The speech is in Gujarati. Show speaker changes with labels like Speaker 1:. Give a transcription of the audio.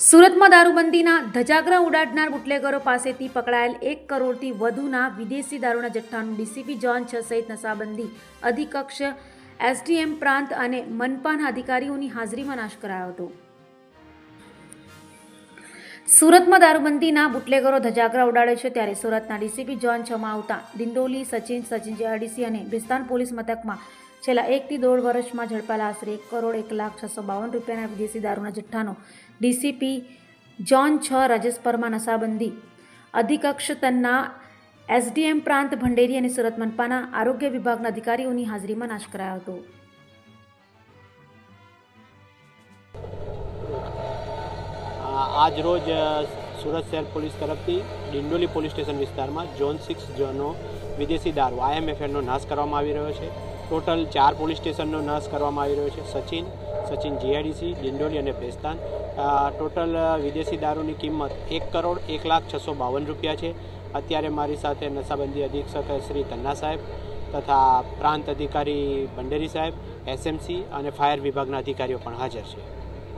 Speaker 1: સુરતમાં દારૂબંધીના ધજાગરા ઉડાડનાર બુટલેગરો પાસેથી પકડાયેલ એક કરોડથી વધુના વિદેશી દારૂના જથ્થાનું ડીસીપી જોન છ સહિત નશાબંધી અધિકક્ષ, એસડીએમ પ્રાંત અને મનપાના અધિકારીઓની હાજરીમાં નાશ કરાયો હતો. સુરતમાં દારૂબંધીના બુટલેગરો ધજાગરા ઉડાડે છે ત્યારે સુરતના ડીસીપી જોન છમાં આવતા દિંડોલી, સચિન સચિન જીઆરડીસી અને ભિસ્તાન પોલીસ મથકમાં છેલ્લા એકથી દોઢ વર્ષમાં ઝડપાયેલા આશરે એક કરોડ એક લાખ છસો બાવન રૂપિયાના વિદેશી દારૂના જથ્થાનો ડીસીપી જોન છ રાજેશ પરમા નશાબંધી, અધિકક્ષ તન્ના એસડીએમ પ્રાંત ભંડેરી અને સુરત મનપાના આરોગ્ય વિભાગના અધિકારીઓની હાજરીમાં નાશ કરાયો હતો.
Speaker 2: આજ સુરત શહેર પોલીસ તરફથી ડિંડોલી પોલીસ સ્ટેશન વિસ્તારમાં ઝોન સિક્સ ઝોનનો વિદેશી દારૂ, આઈએમએફએનનો નાશ કરવામાં આવી રહ્યો છે. ટોટલ ચાર પોલીસ સ્ટેશનનો નાશ કરવામાં આવી રહ્યો છે. સચિન સચિન જીઆઈડીસી, ડિંડોલી અને ભેસ્તાન. ટોટલ વિદેશી દારૂની કિંમત એક કરોડ એક લાખ છસો બાવન રૂપિયા છે. અત્યારે મારી સાથે નશાબંધી અધિક્ષક શ્રી તન્ના સાહેબ તથા પ્રાંત અધિકારી ભંડેરી સાહેબ, એસએમસી અને ફાયર વિભાગના અધિકારીઓ પણ હાજર છે.